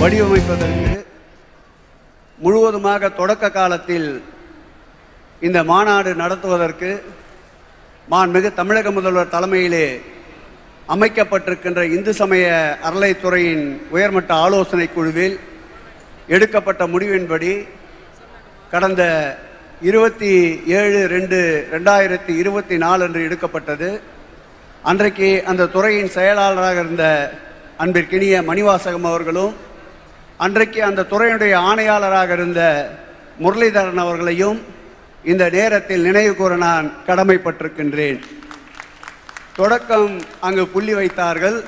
வடிவமைப்பதற்கு முழுவதுமாக தொடக்க காலத்தில் இந்த மாநாடு நடத்துவதற்கு மாண்புமிகு தமிழக முதல்வர் தலைமையிலே அமைக்கப்பட்டிருக்கின்ற இந்து சமய அறலைத்துறையின் உயர்மட்ட ஆலோசனை குழுவில் எடுக்கப்பட்ட முடிவின்படி கடந்த இருபத்தி ஏழு ரெண்டு ரெண்டாயிரத்தி இருபத்தி நாலு அன்று எடுக்கப்பட்டது. அன்றைக்கு அந்த துறையின் செயலாளராக இருந்த அன்பிற்கினிய மணிவாசகம் அவர்களும் அன்றைக்கு அந்த துறையினுடைய ஆணையாளராக இருந்த முரளிதரன் அவர்களையும் இந்த நேரத்தில் நினைவு கூற நான் கடமைப்பட்டிருக்கின்றேன். தொடக்கம் அங்கு புள்ளி வைத்தார்கள்.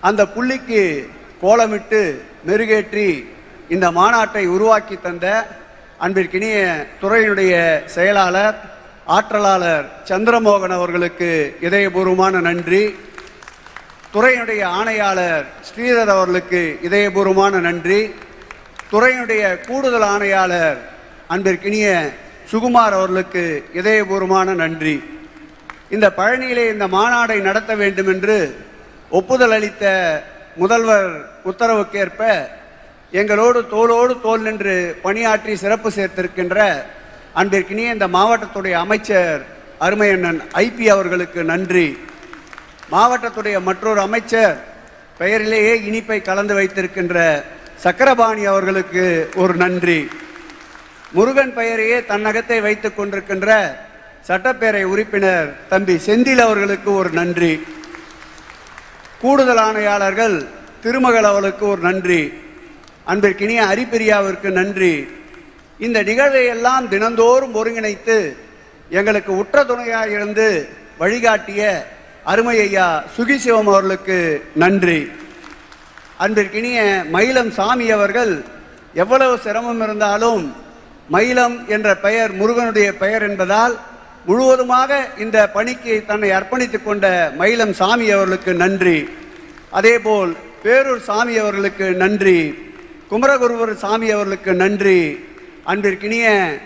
அந்த புள்ளிக்கு கோலமிட்டு மெருகேற்றி இந்த மாநாட்டை உருவாக்கி தந்த அன்பிற்கினிய துறையினுடைய செயலாளர் ஆற்றலாளர் சந்திரமோகன் அவர்களுக்கு இதயபூர்வமான நன்றி. துறையினுடைய ஆணையாளர் ஸ்ரீதர் அவர்களுக்கு இதயபூர்வமான நன்றி. துறையினுடைய கூடுதல் ஆணையாளர் அன்பிற்கினிய சுகுமார் அவர்களுக்கு இதயபூர்வமான நன்றி. இந்த பழனியிலே இந்த மாநாடை நடத்த வேண்டும் என்று ஒப்புதல் அளித்த முதல்வர் உத்தரவுக்கேற்ப எங்களோடு தோளோடு தோல் நின்று பணியாற்றி சிறப்பு சேர்த்திருக்கின்ற அன்பிற்கினிய இந்த மாவட்டத்துடைய அமைச்சர் அருமையண்ணன் ஐபி அவர்களுக்கு நன்றி. மாவட்டத்துடைய மற்றொரு அமைச்சர் பெயரிலேயே இனிப்பை கலந்து வைத்திருக்கின்ற சக்கரபாணி அவர்களுக்கு ஒரு நன்றி. முருகன் பெயரையே தன்னகத்தை வைத்துக் கொண்டிருக்கின்ற சட்டப்பேரவை உறுப்பினர் தம்பி செந்தில் அவர்களுக்கு ஒரு நன்றி. கூடுதல் ஆணையாளர்கள் திருமகள் அவளுக்கு ஒரு நன்றி. அன்பிற்கினிய அரிப்பிரியாவிற்கு நன்றி. இந்த நிகழ்வை எல்லாம் தினந்தோறும் ஒருங்கிணைத்து எங்களுக்கு உற்ற துணையாக இருந்து வழிகாட்டிய அருமை ஐயா சுகிசிவம் அவர்களுக்கு நன்றி. அன்பிற்கினிய மயிலம் சாமி அவர்கள் எவ்வளவு சிரமம் இருந்தாலும் மயிலம் என்ற பெயர் முருகனுடைய பெயர் என்பதால் முழுவதுமாக இந்த பணிக்கு தன்னை அர்ப்பணித்துக் கொண்ட மயிலம் சாமி அவர்களுக்கு நன்றி. அதேபோல் பேரூர் சாமி அவர்களுக்கு நன்றி. குமரகுருவர் சாமி அவர்களுக்கு நன்றி. அன்பிற்கினிய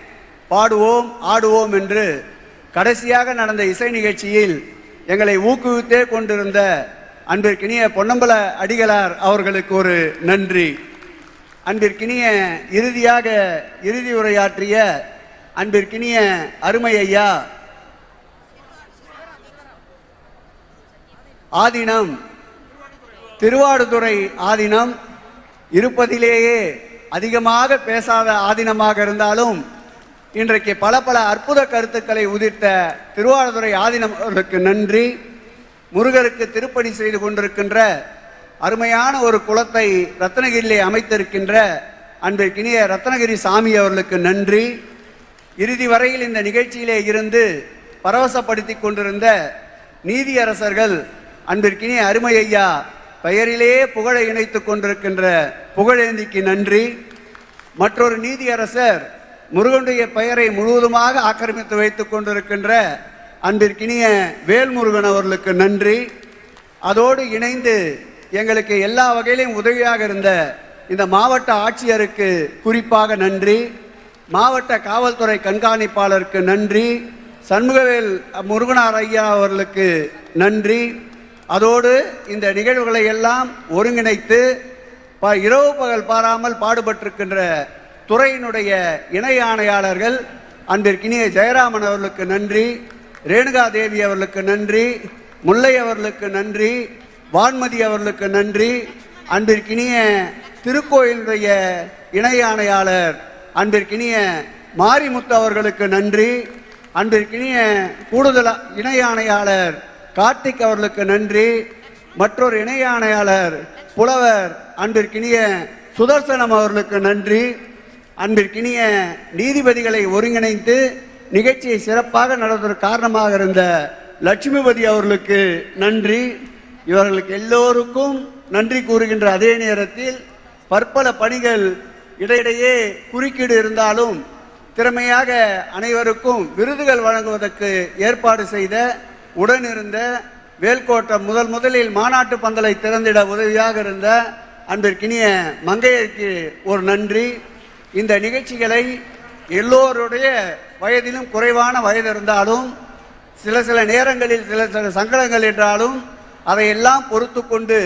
பாடுவோம் ஆடுவோம் என்று கடைசியாக நடந்த இசை நிகழ்ச்சியில் எங்களை ஊக்குவித்தே கொண்டிருந்த அன்பிற்கினிய பொன்னம்பல அடிகளார் அவர்களுக்கு ஒரு நன்றி. அன்பிற்கினிய இறுதியாக இறுதி உரையாற்றிய அன்பிற்கினிய அருமை ஐயா ஆதீனம் திருவாடுதுறை ஆதீனம் இருப்பதிலேயே அதிகமாக பேசாத ஆதீனமாக இருந்தாலும் இன்றைக்கு பல பல அற்புத கருத்துக்களை உதிர்த்த திருவாடுதுறை ஆதீனம் அவர்களுக்கு நன்றி. முருகருக்கு திருப்பணி செய்து கொண்டிருக்கின்ற அருமையான ஒரு குளத்தை ரத்னகிரியிலே அமைத்திருக்கின்ற அன்பிற்கினிய ரத்னகிரி சாமி அவர்களுக்கு நன்றி. இறுதி வரையில் இந்த நிகழ்ச்சியிலே இருந்து பரவசப்படுத்தி கொண்டிருந்த நீதியரசர்கள் அன்பிற்கினிய அருமை ஐயா பெயரிலே புகழை இணைத்துக் கொண்டிருக்கின்ற புகழேந்திக்கு நன்றி. மற்றொரு நீதியரசர் முருகனுடைய பெயரை முழுவதுமாக ஆக்கிரமித்து வைத்துக் கொண்டிருக்கின்ற அன்பிற்கினிய வேல்முருகன் அவர்களுக்கு நன்றி. அதோடு இணைந்து எங்களுக்கு எல்லா வகையிலையும் உதவியாக இருந்த இந்த மாவட்ட ஆட்சியருக்கு குறிப்பாக நன்றி. மாவட்ட காவல்துறை கண்காணிப்பாளருக்கு நன்றி. சண்முகவேல் முருகனார் ஐயா அவர்களுக்கு நன்றி. அதோடு இந்த நிகழ்வுகளை எல்லாம் ஒருங்கிணைத்து ப- இரவு பகல் பாராமல் பாடுபட்டிருக்கின்ற துறையினுடைய இணை ஆணையாளர்கள் அன்பிற்கினிய ஜெயராமன் அவர்களுக்கு நன்றி ரேணுகா தேவி அவர்களுக்கு நன்றி முல்லை அவர்களுக்கு நன்றி வான்மதி அவர்களுக்கு நன்றி அன்பிற்கினிய திருக்கோயிலுடைய இணை ஆணையாளர் அன்பிற்கினிய மாரிமுத்து அவர்களுக்கு நன்றி அன்பிற்கினிய கூடுதல் இணை ஆணையாளர் கார்த்திக் அவர்களுக்கு நன்றி மற்றொரு இணை ஆணையாளர் புலவர் அன்பிற்கினிய சுதர்சனம் அவர்களுக்கு நன்றி அன்பிற்கினிய நீதிபதிகளை ஒருங்கிணைத்து நிகழ்ச்சியை சிறப்பாக நடத்துவதற்கு காரணமாக இருந்த லட்சுமிபதி அவர்களுக்கு நன்றி. இவர்களுக்கு எல்லோருக்கும் நன்றி கூறுகின்ற அதே நேரத்தில் பற்பல பணிகள் இடையிடையே குறுக்கீடு இருந்தாலும் திறமையாக அனைவருக்கும் விருதுகள் வழங்குவதற்கு ஏற்பாடு செய்த உடனிருந்த வேல்கோட்டம் முதல் முதலில் மாநாட்டு பந்தலை திறந்திட உதவியாக இருந்த அன்பிற்கினிய மங்கையருக்கு ஒரு நன்றி. இந்த நிகழ்ச்சிகளை எல்லோருடைய வயதிலும் குறைவான வயது இருந்தாலும் சில சில நேரங்களில் சில சில சங்கடங்கள் என்றாலும் அதையெல்லாம் பொறுத்து கொண்டு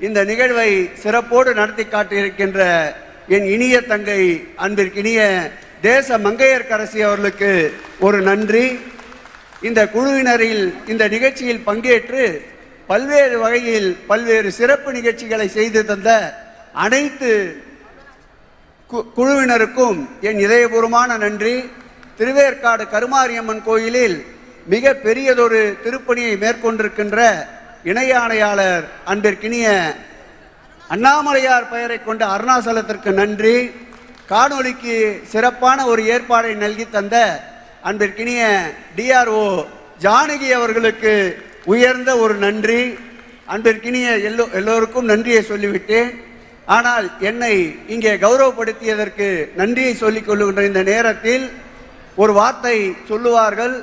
இந்த நிகழ்வை சிறப்போடு நடத்தி காட்டியிருக்கின்ற என் இனிய தங்கை அன்பிற்கினிய தேச மங்கையர்கரசி அவர்களுக்கு ஒரு நன்றி. இந்த குழுவினரில் இந்த நிகழ்ச்சியில் பங்கேற்று பல்வேறு வகையில் பல்வேறு சிறப்பு நிகழ்ச்சிகளை செய்து தந்த அனைத்து குழுவினருக்கும் என் இதயபூர்வமான நன்றி. திருவேற்காடு கருமாரியம்மன் கோயிலில் மிக பெரியதொரு திருப்பணியை மேற்கொண்டிருக்கின்ற இணை ஆணையாளர் அன்பிற்கினிய அண்ணாமலையார் பெயரை கொண்ட அருணாசலத்திற்கு நன்றி. காணொளிக்கு சிறப்பான ஒரு ஏற்பாடை நல்கி தந்த அன்பிற்கினிய டிஆர்ஓ ஜானகி அவர்களுக்கு உயர்ந்த ஒரு நன்றி. அன்பிற்கினிய எல்லோ எல்லோருக்கும் நன்றியை சொல்லிவிட்டேன் ஆனால் என்னை இங்கே கௌரவப்படுத்தியதற்கு நன்றியை சொல்லிக் கொள்ளுகின்ற இந்த நேரத்தில் ஒரு வார்த்தை சொல்லுவார்கள்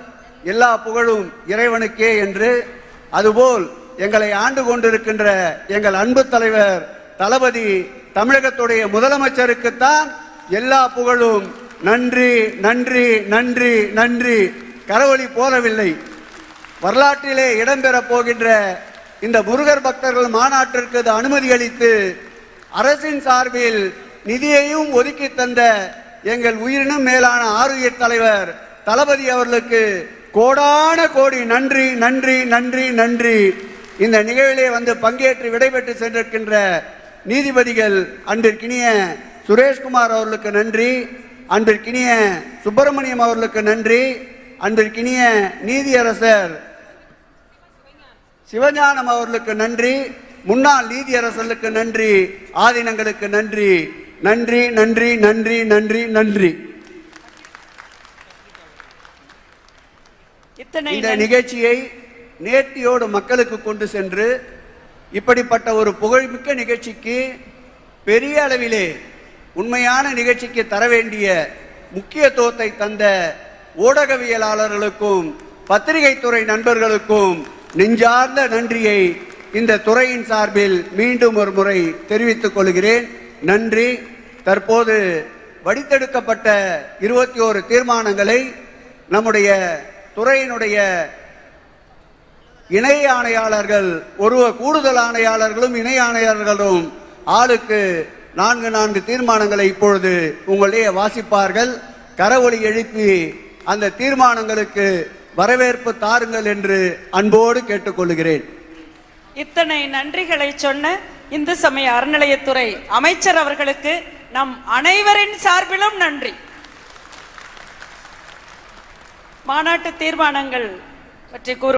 எல்லா புகழும் இறைவனுக்கே என்று. அதுபோல் எங்களை ஆண்டு கொண்டிருக்கின்ற எங்கள் அன்பு தலைவர் தளபதி தமிழகத்துடைய முதலமைச்சருக்குத்தான் எல்லா புகழும் நன்றி நன்றி நன்றி நன்றி. கரவொலி போதவில்லை வரலாற்றிலே இடம்பெறப் போகின்ற இந்த முருகர் பக்தர்கள் மாநாட்டிற்கு அனுமதி அளித்து அரசின் சார்பில் நிதியையும் ஒதுக்கி தந்த எங்கள் உயிரினும் மேலான ஆரோக்கிய தலைவர் தளபதி அவர்களுக்கு கோடான கோடி நன்றி நன்றி நன்றி நன்றி. இந்த நிகழ்விலே வந்து பங்கேற்று விடைபெற்று சென்றிருக்கின்ற நீதிபதிகள் அன்றிற்கினிய சுரேஷ்குமார் அவர்களுக்கு நன்றி அன்றிற்கினிய சுப்பிரமணியம் அவர்களுக்கு நன்றி அன்றிற்கினிய நீதியரசர் சிவஞானம் அவர்களுக்கு நன்றி. முன்னாள் நீதியரசர்களுக்கு நன்றி ஆதீனங்களுக்கு நன்றி நன்றி நன்றி நன்றி நன்றி நன்றி. இத்தனை இந்த நிகழ்ச்சியை நேர்த்தியோடு மக்களுக்கு கொண்டு சென்று இப்படிப்பட்ட ஒரு புகழ்மிக்க நிகழ்ச்சிக்கு பெரிய அளவிலே உண்மையான நிகழ்ச்சிக்கு தர வேண்டிய முக்கியத்துவத்தை தந்த ஊடகவியலாளர்களுக்கும் பத்திரிகை துறை நண்பர்களுக்கும் நெஞ்சார்ந்த நன்றியை இந்த துறையின் சார்பில் மீண்டும் ஒரு முறை தெரிவித்துக் கொள்கிறேன். நன்றி. தற்போது வடித்தெடுக்கப்பட்ட இருபத்தி ஓரு தீர்மானங்களை நம்முடைய துறையினுடைய இணை ஆணையாளர்கள் ஒருவர் கூடுதல் ஆணையாளர்களும் இணை ஆணையாளர்களும் ஆளுக்கு நான்கு நான்கு தீர்மானங்களை இப்பொழுது உங்களிடையே வாசிப்பார்கள். கரவொலி எழுப்பி அந்த தீர்மானங்களுக்கு வரவேற்பு தாருங்கள் என்று அன்போடு கேட்டுக்கொள்கிறேன். இத்தனை நன்றிகளை சொன்ன இந்து சமய அறநிலையத்துறை அமைச்சர் அவர்களுக்கு நம் அனைவரின் சார்பிலும் நன்றி. மாநாட்டு தீர்மானங்கள் பற்றி கூறு